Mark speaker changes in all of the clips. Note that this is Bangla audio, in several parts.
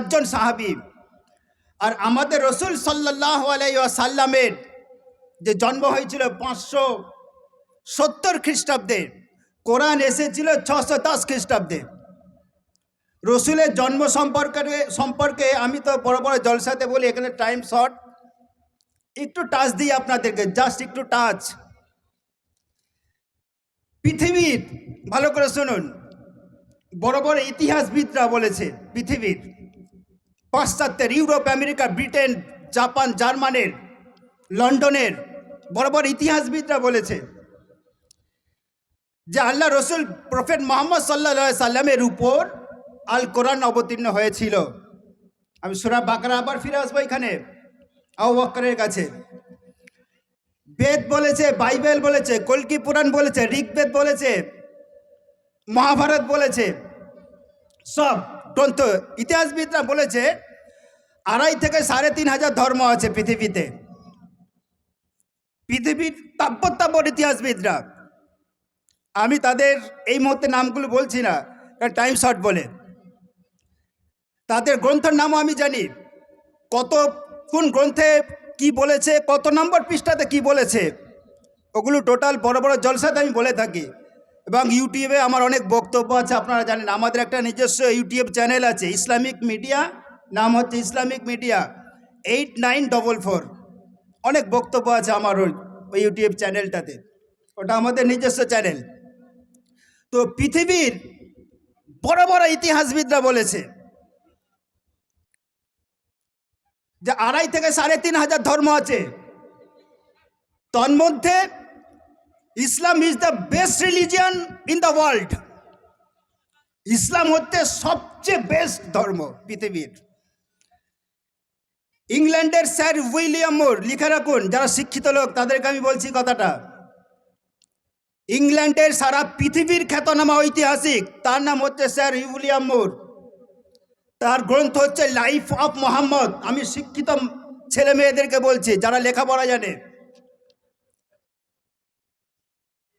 Speaker 1: চারজন সাহাবি। আর আমাদের রসুল সাল্লাহ আলাইসাল্লামের যে জন্ম হয়েছিল পাঁচশো সত্তর খ্রিস্টাব্দে, কোরআন এসেছিল ছশো দশ খ্রিস্টাব্দে। রসুলের জন্ম সম্পর্কে সম্পর্কে আমি তো বড় বড় জলসাতে বলি, এখানে টাইম শর্ট একটু টাচ দিই আপনাদেরকে জাস্ট একটু টাচ পৃথিবীর, ভালো করে শুনুন, বড় বড় ইতিহাসবিদরা বলেছে, পৃথিবীর। পাশ্চাত্যের ইউরোপ, আমেরিকা, ব্রিটেন, জাপান, জার্মানের, লন্ডনের বড় বড় ইতিহাসবিদরা বলেছে যে আল্লাহ রসুল প্রফেট মোহাম্মদ সাল্লা সাল্লামের উপর আল কোরআন অবতীর্ণ হয়েছিল। আমি সুরা বাকরা আবার ফিরে আসব এখানে আউ বক্করের কাছে। বেদ বলেছে, বাইবেল বলেছে, কলকি পুরাণ বলেছে, ঋগ্বেদ বলেছে, মহাভারত বলেছে। সব। গ্রন্থ ইতিহাসবিদরা বলেছে, আড়াই থেকে সাড়ে তিন হাজার ধর্ম আছে পৃথিবীতে। পৃথিবীর তাব্বর তাব্বর ইতিহাসবিদরা। আমি তাদের এই মুহূর্তে নামগুলো বলছি না টাইম শর্ট বলে। তাদের গ্রন্থের নামও আমি জানি। কত, কোন গ্রন্থে কি বলেছে, কত নম্বর পৃষ্ঠাতে কি বলেছে, ওগুলো টোটাল বড় বড় জলসাতে আমি বলে থাকি। এবং ইউটিউবে আমার অনেক বক্তব্য আছে, আপনারা জানেন। আমাদের একটা নিজস্ব ইউটিউব চ্যানেল আছে ইসলামিক মিডিয়া নাম হচ্ছে Islamic media eight nine double four অনেক বক্তব্য আছে আমার ওই ইউটিউব চ্যানেলটাতে ওটা আমাদের নিজস্ব চ্যানেল তো পৃথিবীর বড় বড় ইতিহাসবিদরা বলেছে যে আড়াই থেকে সাড়ে তিন হাজার ধর্ম আছে। তন্মধ্যে Islam is the best religion in the world ইসলাম হচ্ছে সবচেয়ে বেস্ট ধর্ম পৃথিবীর। ইংল্যান্ডের স্যার উইলিয়াম মোর লিখে রাখুন, যারা শিক্ষিত লোক, তাদেরকে আমি বলছি কথাটা। ইংল্যান্ডের সারা পৃথিবীর খ্যাতনামা ঐতিহাসিক, তার নাম হচ্ছে স্যার উইলিয়াম মোর। তার গ্রন্থ হচ্ছে লাইফ অফ মোহাম্মদ আমি শিক্ষিত ছেলে মেয়েদেরকে বলছি, যারা লেখাপড়া জানে।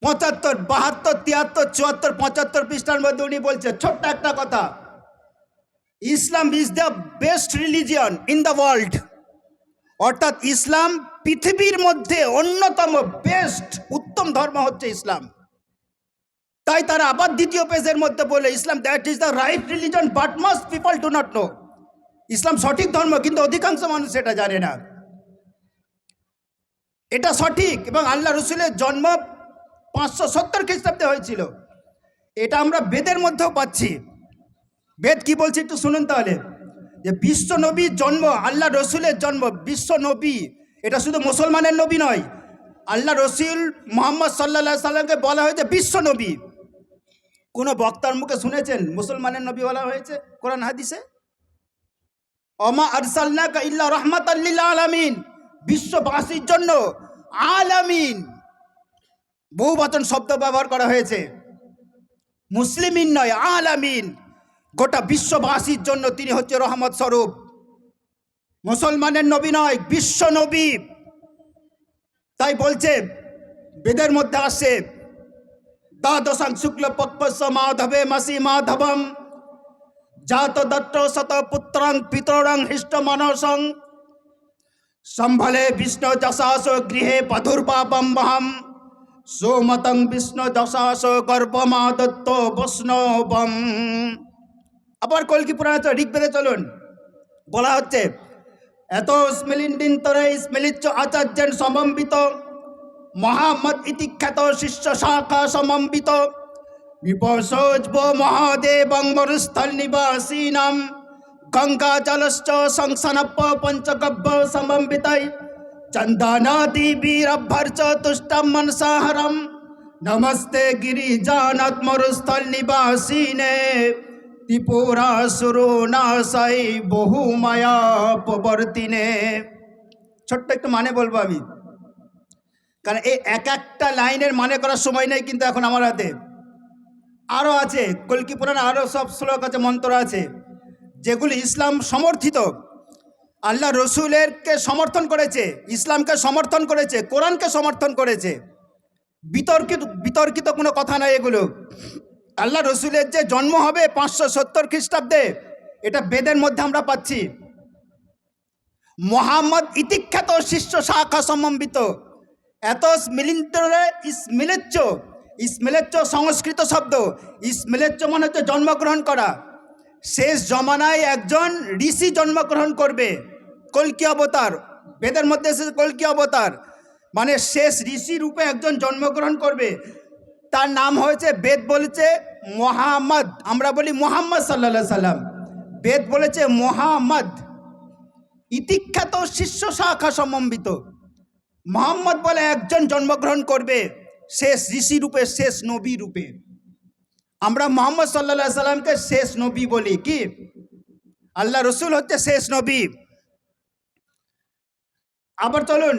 Speaker 1: পঁচাত্তর, বাহাত্তর, তিয়াত্তর, চুয়াত্তর, পঁচাত্তর পৃষ্ঠার মধ্যে উনি বলছে ছোট্ট একটা কথা। Islam is the best religion in the world অর্থাৎ ইসলাম পৃথিবীর মধ্যে অন্যতম বেস্ট উত্তম ধর্ম হচ্ছে ইসলাম। তাই তারা আবার দ্বিতীয় পেজের মধ্যে বলে, Islam that is the right religion but must people do not know ইসলাম সঠিক ধর্ম, কিন্তু অধিকাংশ মানুষ সেটা জানে না। এটা সঠিক এবং আল্লাহ রসুলের জন্ম পাঁচশো সত্তর খ্রিস্টাব্দে হয়েছিল। এটা আমরা বেদের মধ্যেও পাচ্ছি। বেদ কি বলছে একটু শুনুন তাহলে। যে বিশ্ব নবীর জন্ম, আল্লাহ রসুলের জন্ম বিশ্ব নবী এটা শুধু মুসলমানের নবী নয়। আল্লাহ রসুল মোহাম্মদ সাল্লা সাল্লামকে বলা হয়েছে বিশ্ব নবী কোনো বক্তার মুখে শুনেছেন? মুসলমানের নবী বলা হয়েছে কোরআন হাদিসে? অমা আরসাল্লা ইল্লা রহমত আল্লিল্লা আলামিন। বিশ্ববাসীর জন্য আলামিন। বহু বচন শব্দ ব্যবহার করা হয়েছে। মুসলিমিন নয়, আলামিন। গোটা বিশ্ববাসীর জন্য তিনি হচ্ছে রহমত স্বরূপ। মুসলমানের নবী নয়, বিশ্ব নবী। তাই বলছে, বেদের মধ্যে আসে দ্বাদশাং শুক্ল পক্ষ মাধবে মাসি মাধবম। জাত দত্ত শত পুত্রং পিতরং হৃষ্ট মানসং। সম্ভলে বিষ্ণু যশাস গৃহে পধুর্পাপম বহম সোমতং বিষ্ণু যশাস গর্ভমাদত্ত বৈষ্ণবম আবার কলকি পুরাণ ঋগ্বেদে চলুন। বলা হচ্ছে, এত স্মেলিন্দিন তরে স্মেলিচ্চ আচার্যেন সমম্বিত। মহামদ ইতি খ্যাত শিষ্য শাখা সমম্বিত। বিপসোজ্ব মহাদেবং মরুস্থল নিবাসীনাম। গঙ্গা জলশ্চ সংসনপ্প পঞ্চগব্য সমম্বিতৈ। চন্দনাদি বীরভ্যর্চ তুষ্টম মনসাহরম নমস্তে গিরিজানাথ মরুস্থল নিবাসীনে ত্রিপুরাসুরো নাশাই বহু মায়া প্রবর্তিনে ছোট্ট একটু মানে বলব আমি কারণ এই এক একটা লাইনের মানে করার সময় নেই কিন্তু এখন আমার হাতে আরও আছে কলকি পুরাণে আরও সব শ্লোক আছে মন্ত্র আছে যেগুলি ইসলাম সমর্থিত আল্লাহ রসুলেরকে সমর্থন করেছে, ইসলামকে সমর্থন করেছে, কোরআনকে সমর্থন করেছে। বিতর্কিত বিতর্কিত কোনো কথা নয় এগুলো। আল্লাহ রসুলের যে জন্ম হবে পাঁচশো সত্তর খ্রিস্টাব্দে, এটা বেদের মধ্যে আমরা পাচ্ছি। মোহাম্মদ ইতিখ্যাত শিষ্য শাখা সমন্বিত। এত মিলিন্তরে ইসমিলেচ্চ ইসমিলেচ্চ সংস্কৃত শব্দ ইসমিলেচ্চ মানে হচ্ছে জন্মগ্রহণ করা। শেষ জমানায় একজন ঋষি জন্মগ্রহণ করবে। কল্কি অবতার। বেদের মধ্যে এসেছে কল্কি অবতার। মানে শেষ ঋষি রূপে একজন জন্মগ্রহণ করবে। তার নাম হয়েছে, বেদ বলেছে মোহাম্মদ। আমরা বলি মোহাম্মদ সাল্লা সাল্লাম। বেদ বলেছে মোহাম্মদ। ইতিখ্যাত শিষ্য শাখা সমন্বিত। মোহাম্মদ বলে একজন জন্মগ্রহণ করবে, শেষ ঋষি রূপে, শেষ নবী রূপে। আমরা মোহাম্মদ সাল্লা সাল্লামকে শেষ নবী বলি, কি? আল্লাহ রসুল হচ্ছে শেষ নবী। আবার চলুন,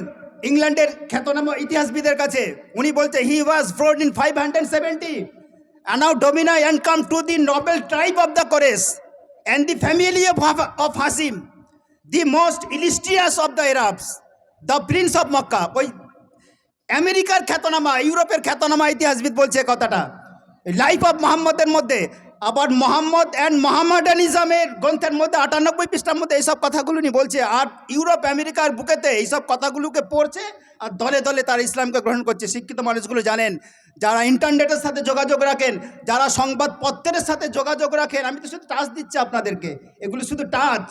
Speaker 1: ইংল্যান্ডের খ্যাতনামা ইতিহাসবিদের কাছে। উনি বলছে he was fraud in five hundred seventy anno domini and come to the noble tribe of the Quraysh and the family of of Hashim the most illustrious of the Arabs the prince of Mecca ওই আমেরিকার খ্যাতনামা, ইউরোপের খ্যাতনামা ইতিহাসবিদ বলছে কথাটা। লাইফ অফ মোহাম্মদের মধ্যে আবার মোহাম্মদ অ্যান্ড মোহাম্মডানিজমের গ্রন্থের মধ্যে আটানব্বই পৃষ্ঠার মধ্যে এইসব কথাগুলো নিয়ে বলছে, আর ইউরোপ, আমেরিকার বুকেতে এইসব কথাগুলোকে পড়ছে আর দলে দলে তারা ইসলামকে গ্রহণ করছে। শিক্ষিত মানুষগুলো জানেন, যারা ইন্টারনেটের সাথে যোগাযোগ রাখেন, যারা সংবাদপত্রের সাথে যোগাযোগ রাখেন, আমি তো শুধু টাচ দিচ্ছি আপনাদেরকে, এগুলো শুধু টাচ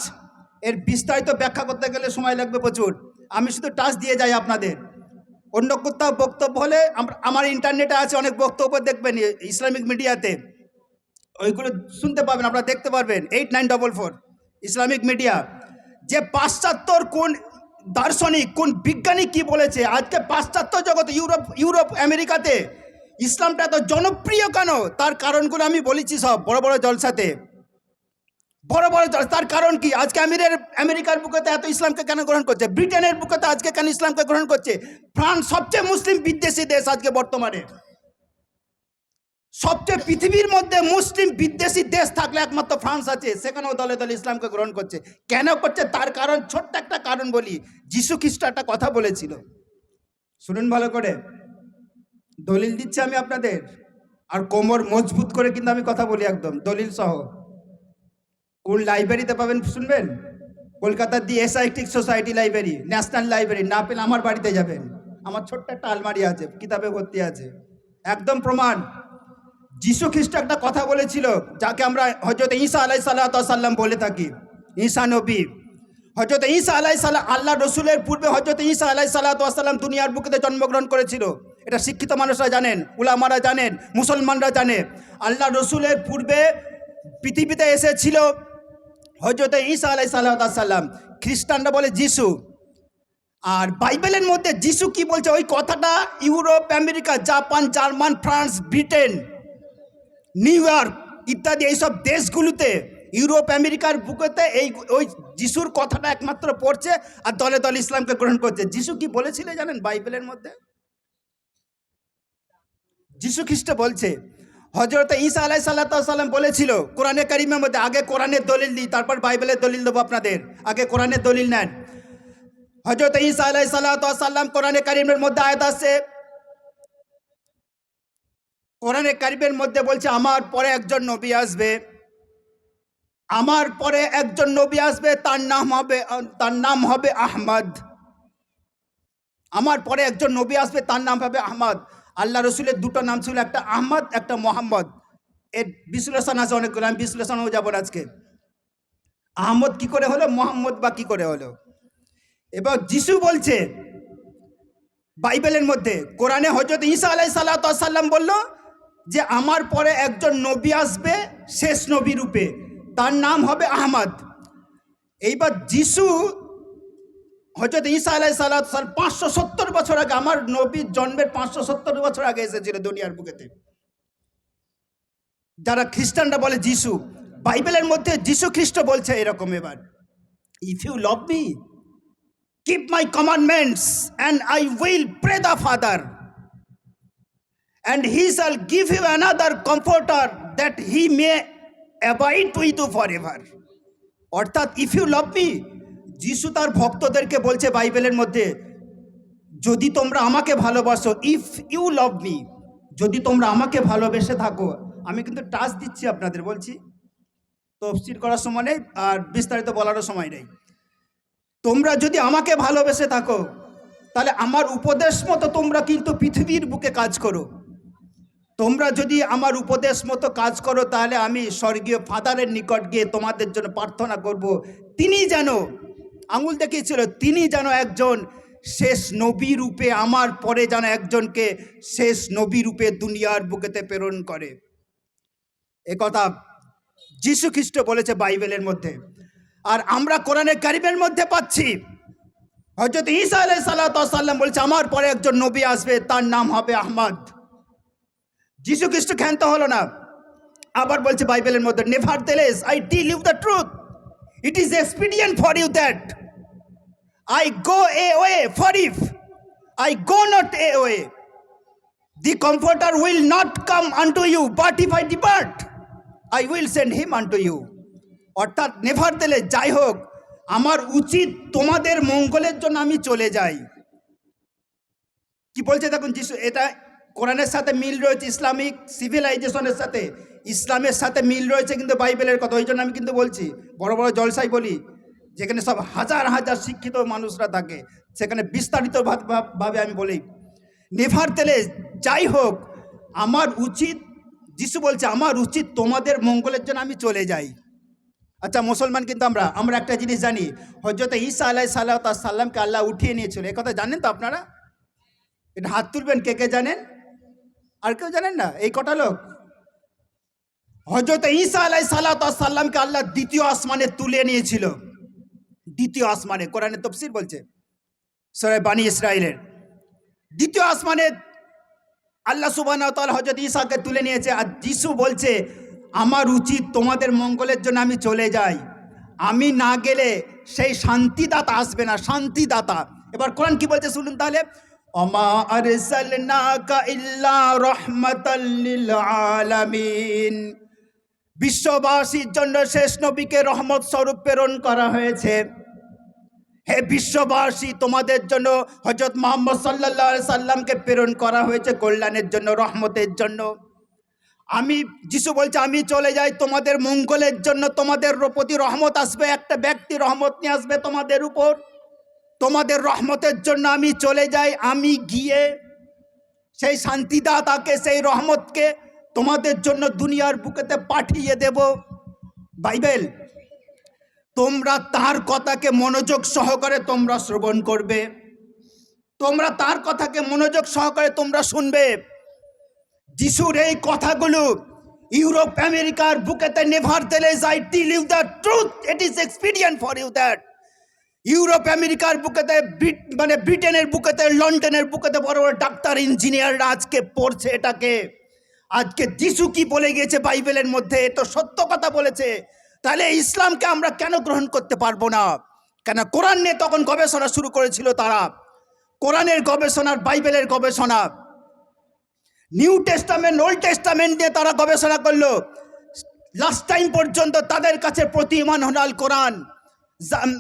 Speaker 1: এর বিস্তারিত ব্যাখ্যা করতে গেলে সময় লাগবে প্রচুর। আমি শুধু টাচ দিয়ে যাই আপনাদের। অন্য কোথাও বক্তব্য হলে আমার ইন্টারনেটে আছে অনেক বক্তব্য দেখবেন ইসলামিক মিডিয়াতে। ওইগুলো শুনতে পাবেন, আপনারা দেখতে পারবেন। Eight nine double four Islamic media যে পাশ্চাত্যর কোন দার্শনিক, কোন বিজ্ঞানী কি বলেছে? আজকে পাশ্চাত্য জগৎ, ইউরোপ ইউরোপ, আমেরিকাতে ইসলামটা এত জনপ্রিয় কেন? তার কারণগুলো আমি বলেছি সব, বড় বড় জলসাতে। বড় বড় জল তার কারণ কি? আজকে আমিরের, আমেরিকার বুকেতে এত ইসলামকে কেন গ্রহণ করছে? ব্রিটেনের বুকেতে আজকে কেন ইসলামকে গ্রহণ করছে? ফ্রান্স সবচেয়ে মুসলিম বিদ্বেষী দেশ আজকে বর্তমানে। সবচেয়ে পৃথিবীর মধ্যে মুসলিম বিদ্বেষী দেশ থাকলে একমাত্র ফ্রান্স আছে, সেখানেও দলে দলে ইসলামকে গ্রহণ করছে। কেন করছে? তার কারণ, ছোট্ট একটা কারণ বলি। যিশু খ্রিস্ট একটা কথা বলেছিল। শুনুন ভালো করে। দলিল দিচ্ছি আমি আপনাদের। আর কোমর মজবুত করে কিন্তু আমি কথা বলি একদম, দলিল সহ। কোন লাইব্রেরিতে পাবেন শুনবেন? কলকাতার the Asiatic Society library, National Library. না পেলে আমার বাড়িতে যাবেন। আমার ছোট্ট একটা আলমারি আছে, কিতাবে ভর্তি আছে। একদম প্রমাণ। যিশু খ্রিস্ট একটা কথা বলেছিল, যাকে আমরা হজরত ঈসা আলাই সাল্লাম বলে থাকি। ঈসা নবী। হজরত ঈসা আলাই সাল্লাহ আল্লাহ রসুলের পূর্বে হজরত ঈসা আলাই সাল্লাম দুনিয়ার বুকেতে জন্মগ্রহণ করেছিল। এটা শিক্ষিত মানুষরা জানেন, উলামারা জানেন, মুসলমানরা জানে। আল্লাহ রসুলের পূর্বে পৃথিবীতে এসেছিল হজরত ঈসা আলাই সাল্লাম খ্রিস্টানরা বলে যিশু। আর বাইবেলের মধ্যে যিশু কি বলছে? ওই কথাটা Europe, America, Japan, German, France, Britain New York ইত্যাদি এইসব দেশগুলোতে ইউরোপ আমেরিকার বুকেতে এই ওই যিশুর কথাটা একমাত্র পড়ছে আর দলে দলে ইসলামকে গ্রহণ করছে। যিশু কি বলেছিল জানেন বাইবেলের মধ্যে? যিশু খ্রিস্ট বলছে হজরত ঈসা আলাই সাল্লাম বলেছিল, কোরআনে কারিমের মধ্যে আগে কোরআনের দলিল দিই, তারপর বাইবেলের দলিল দেবো আপনাদের। আগে কোরআনের দলিল নেন। হজরত ঈসা আলাই সাল্লাহ সাল্লাম কোরআনে কারিমের মধ্যে আয়াত আসছে কোরআনে কারিমের মধ্যে বলছে, আমার পরে একজন নবী আসবে। আমার পরে একজন নবী আসবে, তার নাম হবে, তার নাম হবে আহমদ। আমার পরে একজন নবী আসবে, তার নাম হবে আহমদ। আল্লাহ রসুলের দুটো নাম ছিল, একটা আহমদ, একটা মোহাম্মদ। এর বিশ্লেষণ আছে অনেকগুলো, আমি বিশ্লেষণও যাব আজকে। আহমদ কি করে হলো, মোহাম্মদ বা কি করে হলো? এবার যিশু বলছে, বাইবেলের মধ্যে, কোরআনে হজরত ঈসা আলাই সাল্লা সাল্লাম বলল যে আমার পরে একজন নবী আসবে, শেষ নবী রূপে। তার নাম হবে আহমদ। এইবার যিশু হজরত ঈসা আলাই সাল্লাহ পাঁচশো সত্তর বছর আগে আমার নবীর জন্মের পাঁচশো সত্তর বছর আগে এসেছিল দুনিয়ার বুকেতে। যারা খ্রিস্টানরা বলে যিশু, বাইবেলের মধ্যে যিশু খ্রিস্ট বলছে এরকম এবার। If you love me keep my commandments and I will pray the Father. And he shall give you another comforter that he may abide with you forever. অর্থাৎ ইফ ইউ লাভ মি যিশু তার ভক্তদেরকে বলছে বাইবেলের মধ্যে, যদি তোমরা আমাকে ভালোবাসো ইফ ইউ লাভ মি যদি তোমরা আমাকে ভালোবেসে থাকো, আমি কিন্তু টাচ দিচ্ছি আপনাদের। বলছি, তফসিল করার সময় নেই আর বিস্তারিত বলারও সময় নেই। তোমরা যদি আমাকে ভালোবেসে থাকো, তাহলে আমার উপদেশ মতো তোমরা কিন্তু পৃথিবীর বুকে কাজ করো। তোমরা যদি আমার উপদেশ মতো কাজ করো, তাহলে আমি স্বর্গীয় ফাদারের নিকট গিয়ে তোমাদের জন্য প্রার্থনা করব। তিনি যেন, আঙুল দেখিয়েছিল, তিনি যেন একজন শেষ নবী রূপে, আমার পরে যেন একজনকে শেষ নবী রূপে দুনিয়ার বুকেতে প্রেরণ করে। একথা যীশু খ্রিস্ট বলেছে বাইবেলের মধ্যে। আর আমরা কোরআনের কারিমের মধ্যে পাচ্ছি। হজরত ঈসা আলাই সাল্লাম বলছে, আমার পরে একজন নবী আসবে, তার নাম হবে আহমদ। যীশু খ্রিস্ট ক্ষান্ত হলো না। আবার বলছে বাইবেলের মধ্যে nevertheless I tell you the truth it is expedient for you that I go away for if I go not away the comforter will not come unto you but if I depart I will send him unto you অর্থাৎ নেভার দিলে যাই হোক, আমার উচিত তোমাদের মঙ্গলের জন্য আমি চলে যাই। কি বলছে দেখুন, যিশু, এটা কোরআনের সাথে মিল রয়েছে ইসলামিক সিভিলাইজেশনের সাথে। ইসলামের সাথে মিল রয়েছে কিন্তু বাইবেলের কথা, ওই জন্য আমি কিন্তু বলছি, বড় বড় জলসাই বলি, যেখানে সব হাজার হাজার শিক্ষিত মানুষরা থাকে, সেখানে বিস্তারিত ভাব- ভাব- ভাবে আমি বলি। নেভার তেলে যাই হোক, আমার উচিত, যিশু বলছে, আমার উচিত তোমাদের মঙ্গলের জন্য আমি চলে যাই। আচ্ছা মুসলমান কিন্তু আমরা আমরা একটা জিনিস জানি হজরত ঈসা আলাই সাল্লাহ সাল্লামকে আল্লাহ উঠিয়ে নিয়েছিল। এ কথা জানেন তো আপনারা? এটা হাত তুলবেন, কে কে জানেন? আর কেউ জানেন না? এই কটা লোক? হজরত ঈসা আলাই সাল্লামকে আল্লাহ দ্বিতীয় আসমানে তুলে নিয়েছিল। দ্বিতীয় আসমানে, কোরআনে তফসির বলছে সরাই বানী ইসরায়েলের দ্বিতীয় আসমানে আল্লাহ সুবাহ হজরত ঈসাকে তুলে নিয়েছে আর যিশু বলছে, আমার উচিত তোমাদের মঙ্গলের জন্য আমি চলে যাই। আমি না গেলে সেই শান্তিদাতা আসবে না, শান্তিদাতা। এবার কোরআন কি বলছে শুনুন তাহলে? অমা আরসালনাকা ইল্লা রাহমাতাল লিল বিশ্ববাসীর জন্য শেষ নবীকে রহমত স্বরূপ প্রেরণ করা হয়েছে। হে বিশ্ববাসী, তোমাদের জন্য হজরত মোহাম্মদ সাল্লাহ সাল্লামকে প্রেরণ করা হয়েছে কল্যাণের জন্য, রহমতের জন্য। আমি, যিশু বলছে, আমি চলে যাই তোমাদের মঙ্গলের জন্য, তোমাদের প্রতি রহমত আসবে, একটা ব্যক্তি রহমত নিয়ে আসবে তোমাদের উপর। তোমাদের রহমতের জন্য আমি চলে যাই, আমি গিয়ে সেই শান্তিদাতাকে, সেই রহমতকে তোমাদের জন্য দুনিয়ার বুকেতে পাঠিয়ে দেব। বাইবেল, তোমরা তার কথাকে মনোযোগ সহকারে তোমরা শ্রবণ করবে। তোমরা তার কথাকে মনোযোগ সহকারে তোমরা শুনবে। যিশুর এই কথাগুলো ইউরোপ, আমেরিকার বুকেতে nevertheless I tell you the truth it is expedient for you that Europe, আমেরিকার বুকেতে মানে ব্রিটেনের বুকেতে, লন্ডনের বুকেতে বড় বড় ডাক্তার, ইঞ্জিনিয়াররা আজকে পড়ছে এটাকে। আজকে যিশু কি বলে গিয়েছে বাইবেলের মধ্যে? তো সত্য কথা বলেছে। তাহলে ইসলামকে আমরা কেন গ্রহণ করতে পারব না? কেন কোরআন নিয়ে তখন গবেষণা শুরু করেছিল তারা? কোরআনের গবেষণার, বাইবেলের গবেষণা। নিউ টেস্টামেন্ট, ওল্ড টেস্টামেন্ট নিয়ে তারা গবেষণা করল। লাস্ট টাইম পর্যন্ত তাদের কাছে প্রতিমান হনাল কোরআন।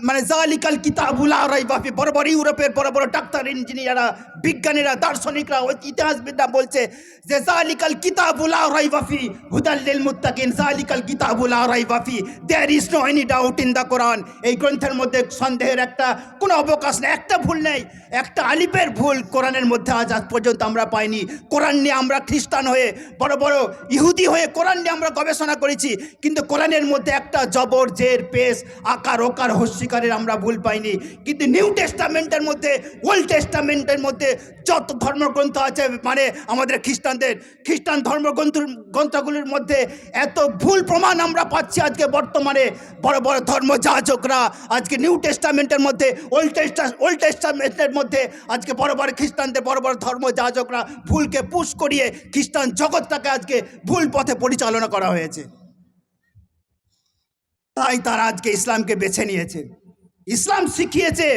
Speaker 1: মানে জালিকাল কিতাবুল আরাই বাফি বড় বড় ইউরোপের বড় বড় ডাক্তার, ইঞ্জিনিয়াররা, বিজ্ঞানীরা, দার্শনিকরা ইতিহাসবিদরা বলছে যে জালিকাল কিতাবুল আরাই বাফি হুদাল্লিল মুত্তাকিন, জালিকাল কিতাবুল আরাই বাফি there is no any doubt in the Quran এই গ্রন্থের মধ্যে সন্দেহের একটা, কোনো অবকাশ নেই, একটা ভুল নেই। একটা আলিপের ভুল কোরআনের মধ্যে আজ আজ পর্যন্ত আমরা পাইনি। কোরআন নিয়ে আমরা খ্রিস্টান হয়ে, বড় বড় ইহুদি হয়ে কোরআন নিয়ে আমরা গবেষণা করেছি। কিন্তু কোরআনের মধ্যে একটা জবর, জের, পেশ, আকার, ওকার হস্যিকারের আমরা ভুল পাইনি। কিন্তু নিউ টেস্টামেন্টের মধ্যে ওল্ড টেস্টামেন্টের মধ্যে যত ধর্মগ্রন্থ আছে মানে আমাদের খ্রিস্টানদের, খ্রিস্টান ধর্মগ্রন্থ, গ্রন্থগুলির মধ্যে এত ভুল প্রমাণ আমরা পাচ্ছি আজকে বর্তমানে। বড় বড় ধর্ম ধর্মযাজকরা আজকে নিউ টেস্টামেন্টের মধ্যে ওল্ড টেস্টা ওল্ড টেস্টামেন্টের মধ্যে আজকে বড় বড় খ্রিস্টানদের, বড় বড় ধর্ম ধর্মযাজকরা ভুলকে পুশ করিয়ে খ্রিস্টান জগৎটাকে আজকে ভুল পথে পরিচালনা করা হয়েছে। তাই তারা আজকে ইসলামকে বেছে নিয়েছে। ইসলাম শিখিয়েছে